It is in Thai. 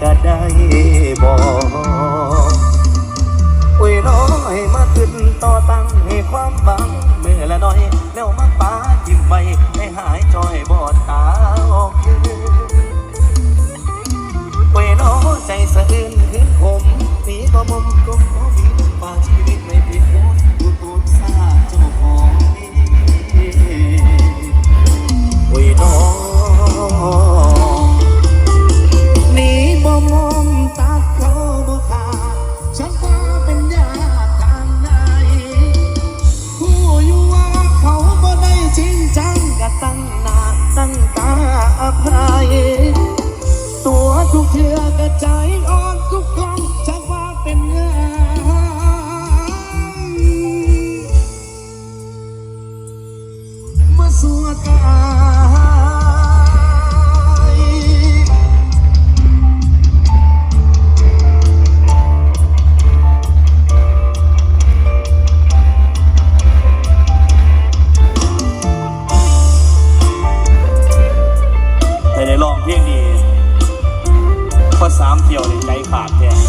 ก็ได้บอกอุ้ยน้อยมาขึ้นต่อตั้งให้ความหวังเมื่อละน้อยแล้วมาป้าจิ้มไปให้หายจอยบอดตาออกยืนเวยน้อใจสะอื้นขึ้นผมหนีก็มุมก็ขอมีฝาชีวิตไม่ผิดโอ้ตู สวกายแต่ในร้องเพลงดีพอสามเที่ยวในใจขาดแท้